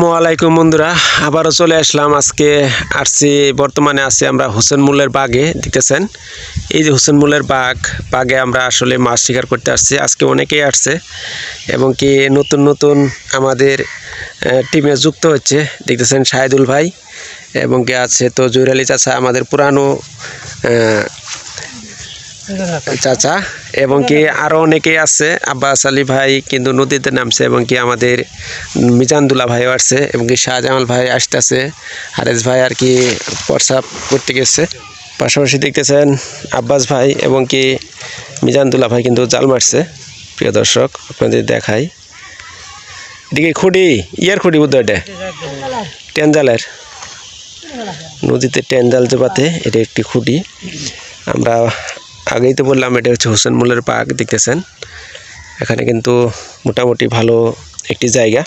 আসসালামাইকুম বন্ধুরা, আবারও চলে আসলাম। আজকে আসছি, বর্তমানে আছি আমরা হোসেন মুলের বাগে, দেখতেছেন? এই যে হোসেন মুলের বাগ, বাগে আমরা আসলে মাছ শিকার করতে আসছি। আজকে অনেকেই আসছে, এবং কি নতুন নতুন আমাদের টিমে যুক্ত হচ্ছে, দেখতেছেন শাহিদুল ভাই, এবং কি আছে তো জুর আলী চাচা, আমাদের পুরানো চাচা এবং কি আরও অনেকেই আছে আব্বাস আলী ভাই কিন্তু নদীতে নামছে এবং কি আমাদের মিজানুল্লাহ ভাইও আসছে এবং কি শাহজামাল ভাই আসতেছে হারেস ভাই আর কি প্রসাব করতে গেছে। পাশাপাশি দেখতেছেন আব্বাস ভাই এবং কি মিজানুল্লাহ ভাই কিন্তু জাল মারছে। প্রিয় দর্শক আপনাদের দেখাই। এদিকে খুঁটি ইয়ার খুঁটি বুদ্ধ এটা? টেনজালের। নদীতে টেনজাল জোপাতে এটা একটি খুঁটি। আমরা আগেই তো বললাম, এটা হচ্ছে হোসেন মুলের পার্ক, দেখতেছেন? এখানে কিন্তু মোটামুটি ভালো একটি জায়গা।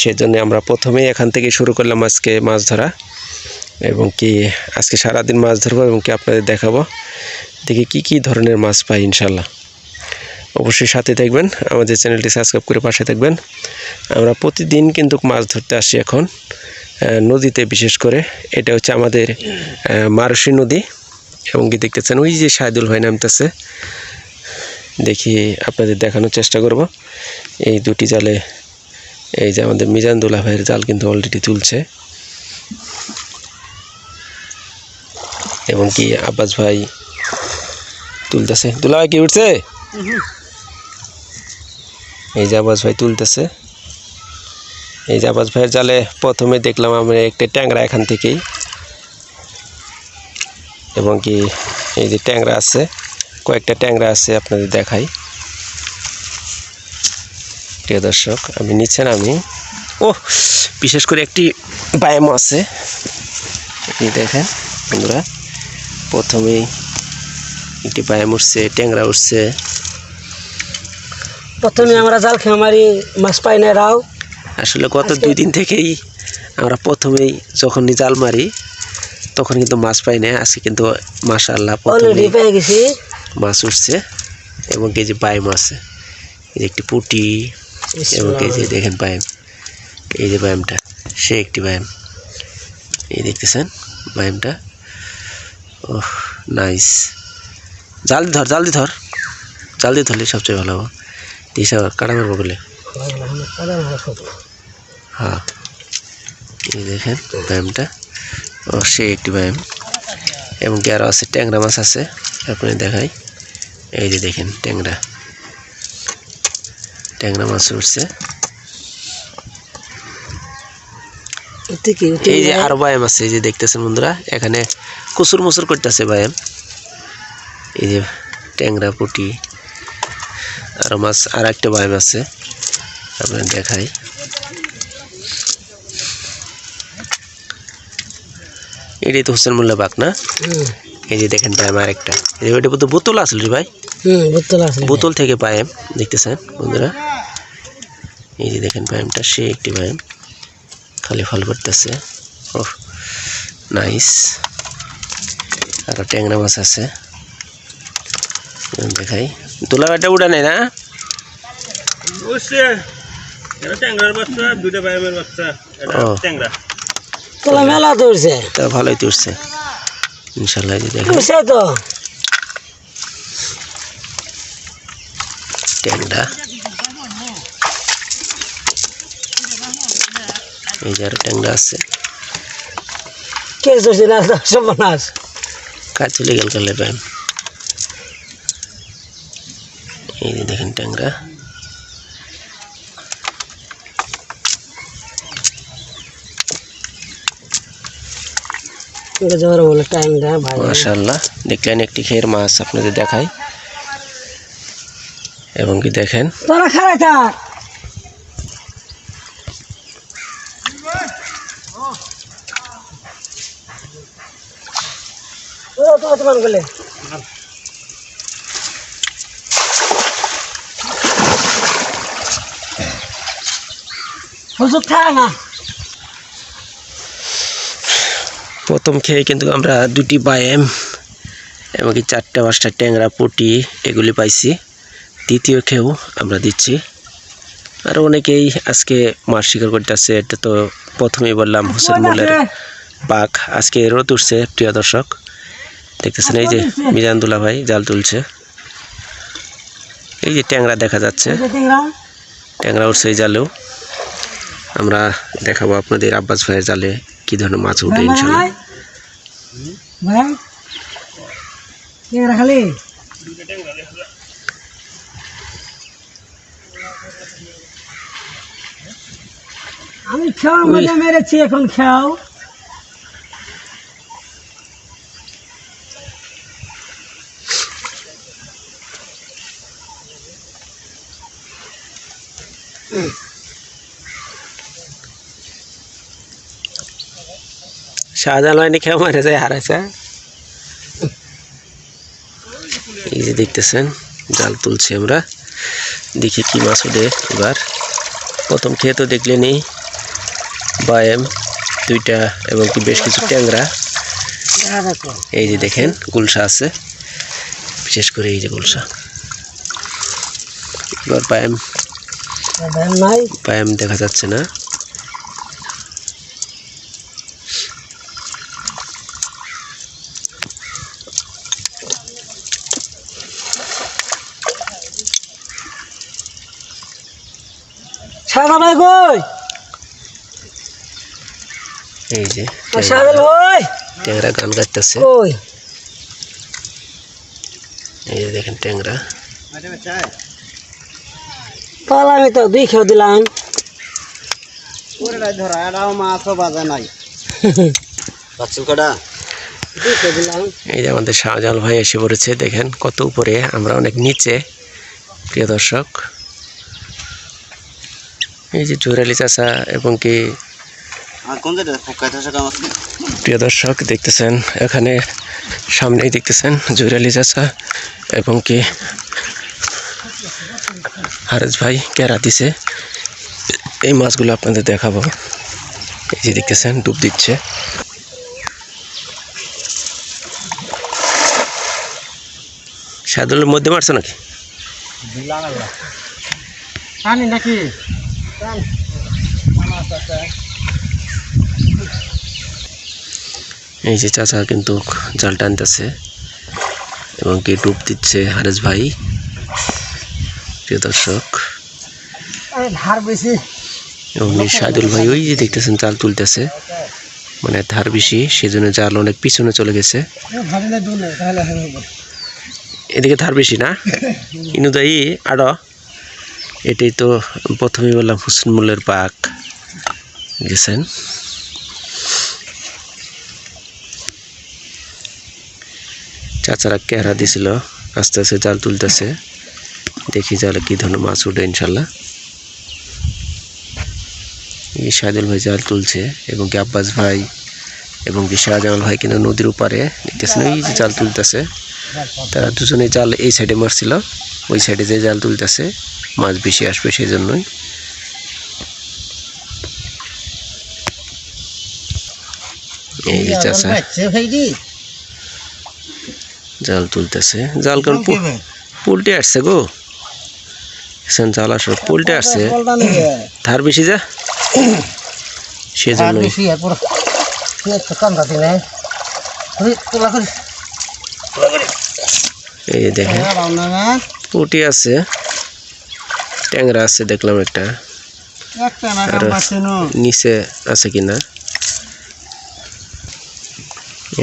সেজন্য আমরা প্রথমেই এখান থেকে শুরু করলাম আজকে মাছ ধরা এবং কি আজকে সারাদিন মাছ ধরবো এবং কি আপনাদের দেখাবো। দেখি কি কি ধরনের মাছ পাই, ইনশাল্লাহ। অবশ্যই সাথে থাকবেন, আমাদের চ্যানেলটি সাবস্ক্রাইব করে পাশে থাকবেন। আমরা প্রতিদিন কিন্তু মাছ ধরতে আসি এখন নদীতে বিশেষ করে। এটা হচ্ছে আমাদের মারসি নদী। এবং কি দেখতেছেন? ওই যে শাহিদুল ভাই নামতেছে। দেখি আপনাদের দেখানোর চেষ্টা করব। এই দুটি জালে, এই যে আমাদের মিজানুল্লাহ ভাইয়ের জাল কিন্তু অলরেডি তুলছে। এবং কি আব্বাস ভাই তুলতেছে। দুলা ভাই কি উঠছে? এই যে আব্বাস ভাই তুলতেছে। এই যে আব্বাস ভাইয়ের জালে প্রথমে দেখলাম আমরা একটা ট্যাংরা এখান থেকেই। এবং কি এই যে ট্যাংরা আছে কয়েকটা ট্যাংরা আছে আপনাদের দেখাই। প্রিয় দর্শক আমি নিচ্ছেন আমি ও বিশেষ করে একটি ব্যায়াম আছে। এই দেখেন বন্ধুরা প্রথমেই একটি ব্যায়াম উঠছে ট্যাংরা উঠছে। প্রথমে আমরা জাল খেয়ে মারি মাছ পাই না রাও। আসলে গত দুই দিন থেকেই আমরা প্রথমেই যখনই জাল মারি তখন কিন্তু মাছ পাই না আজকে কিন্তু মাশাআল্লাহ অলরেডি প্রথমে পেয়ে গেছি। মাছ উঠছে এবং এই যে বাইম আছে এই যে একটি পুটি এবং এই যে দেখেন বাইম এই যে ব্যায়ামটা সে একটি ব্যায়াম এই দেখতেছেন ব্যায়ামটা ওহ নাইস। জাল দিয়ে ধর জাল দিয়ে ধর। জাল দিয়ে ধরলে সবচেয়ে ভালো হবে। দিশা কাটা মারবো বলে। হ্যাঁ এই দেখেন ব্যায়ামটা সে একটি ব্যায়াম এবং কি আরও আছে ট্যাংরা মাছ আছে আপনি দেখাই। এই যে দেখেন ট্যাংরা। ট্যাংরা মাছ উঠছে। এই যে আরও ব্যায়াম আছে এই যে দেখতেছেন বন্ধুরা এখানে কুসুর মুসুর করতেছে ব্যায়াম। এই যে ট্যাংরা পুটি আরও মাছ আর একটা ব্যায়াম আছে আপনার দেখাই। এটাই তো হোসেন মোল্লা বাঘ না? এই যে দেখেন ব্যায়াম আরেকটা এই যে তো বোতল আসল রে ভাই? বোতল আছে বোতল থেকে ব্যায়াম দেখতেছেন বন্ধুরা? এই যে দেখেন ব্যায়ামটা সে একটি ব্যায়াম খালি ফল করতেছে। Oh nice. আরও ট্যাংরা মাছ আছে। দেখাই। তোলা দোলাঘাটটা উঠা নেই না? ট্যাংরার বাচ্চা দুইটা ব্যায়ামের বাচ্চা। ও। ট্যাংরা। তোলা মেলা ধরছে তা ভালোই তুলছে ইনশাল্লাহ দেখেন তো। ট্যাংরা এই যে আরও ট্যাংরা আছে। কে না সব নাশ কাজ চলে গেল কালে ব্যায়াম এই যে দেখেন ট্যাংরা জ্বর বলে টাইম দেয় ভাই মাশাল্লাহ দেখলেন একটি খেয়ের মাছ আপনাদের দেখাই। এবং কি দেখেন? হুজুর থাক না। প্রথম খেয়ে কিন্তু আমরা দুটি বায়াম এবং কি চারটা পাঁচটা ট্যাংরা পুটি এগুলি পাইছি। দ্বিতীয় খেয়েও আমরা দিচ্ছি। আর অনেকেই আজকে মাছ শিকার করতেছে এটা তো প্রথমেই বললাম হোসেন মোল্লের পাক আজকে রোদ উঠছে প্রিয় দর্শক। দেখতেছেন এই যে মিজানুল্লাহ ভাই জাল তুলছে। এই যে ট্যাংরা দেখা যাচ্ছে। ট্যাংরা। উঠছে এই জালেও। আমরা দেখাবো আপনাদের আব্বাস ভাইয়ের জালে কী ধরনের মাছ উঠে ইনশাল্লাহ। ভাই কে খালি আমি খাওয়ার মধ্যে মেরেছি এখন খাও শাহজাহান ভাই খেয়ে মারে যায় হারাইছে এই যে দেখতেছেন জাল তুলছি আমরা। দেখি কি মাছ উঠে এবার। প্রথম খেয়ে তো দেখলেনি বায়েম দুইটা এবং কি বেশ কিছু ট্যাংরা। এই যে দেখেন গুলশা আছে। বিশেষ করে এই যে গুলশা। এবার পায়াম নাই। পায়াম দেখা যাচ্ছে না। সাদা ভাই কই? এই যে সাদা ভাই ট্যাংরা গান গাইতেছে। কই? এই যে দেখেন ট্যাংরা। তাহলে আমি তো দুই খেয়ে দিলাম। ধরা এটাও মাছও বাজা নাই। কটা? এই যে আমাদের শাহজাহান ভাই এসে পড়েছে দেখেন কত উপরে আমরা অনেক নিচে প্রিয় দর্শক। এই যে জোরালি চাষা এবং কি প্রিয় দর্শক দেখতেছেন এখানে সামনেই দেখতেছেন জোরালি চাষা এবং কি হারেজ ভাই কেরা দিছে। এই মাছগুলো আপনাদের দেখাবো। এই যে দেখতেছেন ডুব দিচ্ছে। সাদুলের মধ্যে মারছো নাকি? নাকি? এই যে চাচা কিন্তু জাল টানতেছে এবং কি ডুব দিচ্ছে হারেস ভাই, প্রিয় দর্শক। আরে এবং সাদুল ভাই ওই যে দেখতেছেন জাল তুলতেছে মানে ধার বেশি, সেজন্য জাল অনেক পিছনে চলে গেছে। এদিকে ধার বেশি না? ইনুদাই আড় এটাই তো প্রথমেই বললাম হুসেন মুল্লের পাক গেছেন? চাচারা কেহারা দিছিল, আস্তে আস্তে জাল তুলতেছে। দেখি জালে কি ধরনের মাছ উঠে, ইনশাল্লাহ। এই ভাই জাল তুলছে, এবং কি আব্বাস ভাই, এবং কি শাহজামাল ভাই কিন্তু নদীর উপারে দেখতেছেন যে জাল তুলতেছে। তারা দুজনে জাল এই সাইডে মারছিল। ওই সাইডে যে জাল তুলতেছে মাছ বেশি আসবে সেই জন্যই এই যে চাষা। জাল তুলতেছে। জাল কারণ পোল্টে আসছে গো। এখান জাল আসার পোল্টে আসছে। ধার বেশি যা। সেজন্যই। এই দেখেন। পুটি আছে ট্যাংরা আছে দেখলাম একটা। আর নিচে আছে কিনা?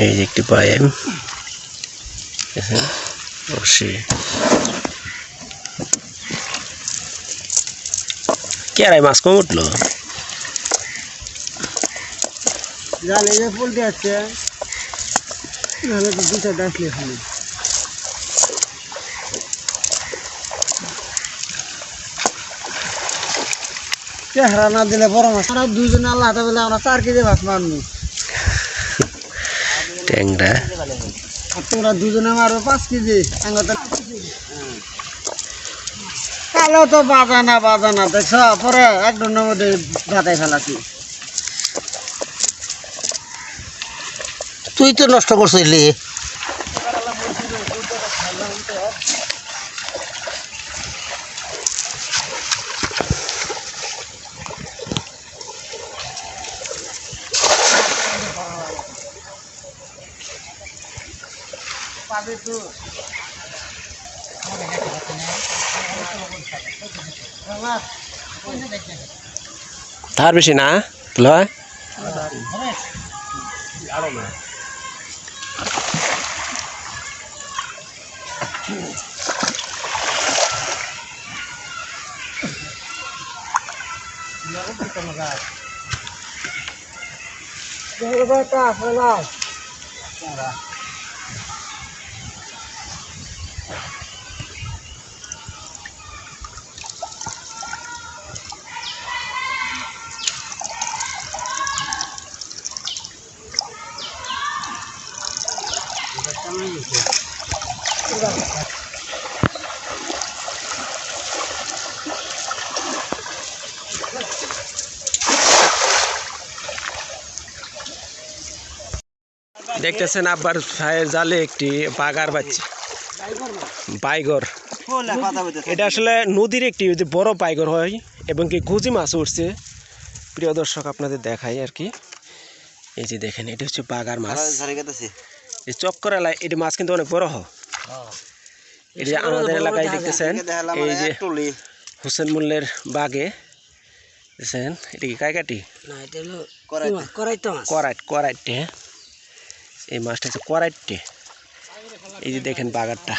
এই যে একটি পায়েম অবশ্যই। কেরাই মাছ কম উঠল? জালে যে পোল্টে আছে নাহলে তো দুটো ডাকলে হবে চেহারা না দিলে বড় মাছ। আমরা দুজনে আল্লাহ বলে আমরা চার কেজি মাছ মারবো ট্যাংরা। আর তোমরা দুজনে মারবে পাঁচ কেজি। কালো তো বাজানা বাজানা দেখছ পরে এক ঘণ্টার মধ্যে ভাতাই ফেলাছি। তুই তো নষ্ট করছিলি। তার বেশি না? লয় দেখতেছেন আব্বার ভাইয়ের জালে একটি বাগার বাচ্চা। বাইগর এটা আসলে নদীর একটি যে বড় বাইগর হয় এবং কি গুজি মাছ উঠছে প্রিয় দর্শক আপনাদের দেখাই আর কি। এই যে দেখেন এটা হচ্ছে বাগার মাছ। এই চক্কর এলাকায় এটি মাছ কিন্তু অনেক বড় হয়। এটি আমাদের এলাকায় দেখতেছেন এই যে হোসেন মুল্লের বাগে দেখছেন এটি কি কাইকাটি? না এটা হলো করাইতে। মাছ। করাইট করাইটে এই মাছটা হচ্ছে করাইটে এই যে দেখেন বাগারটা।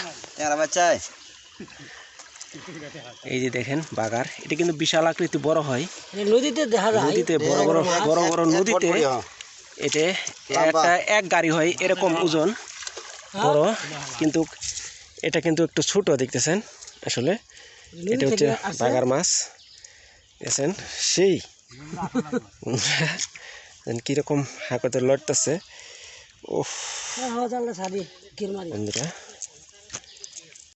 এই যে দেখেন বাগার। এটা কিন্তু বিশাল আকৃতি বড় হয়। নদীতে দেখা যায়। নদীতে বড় বড় বড় বড় নদীতে এতে একটা এক গাড়ি হয় এরকম ওজন বড়। কিন্তু এটা কিন্তু একটু ছোট দেখতেছেন? আসলে এটা হচ্ছে বাগার মাছ। দেখছেন? সেই। কীরকম হাঁকতে লড়তেছে। ओह अँ हजुर छ अब किरमा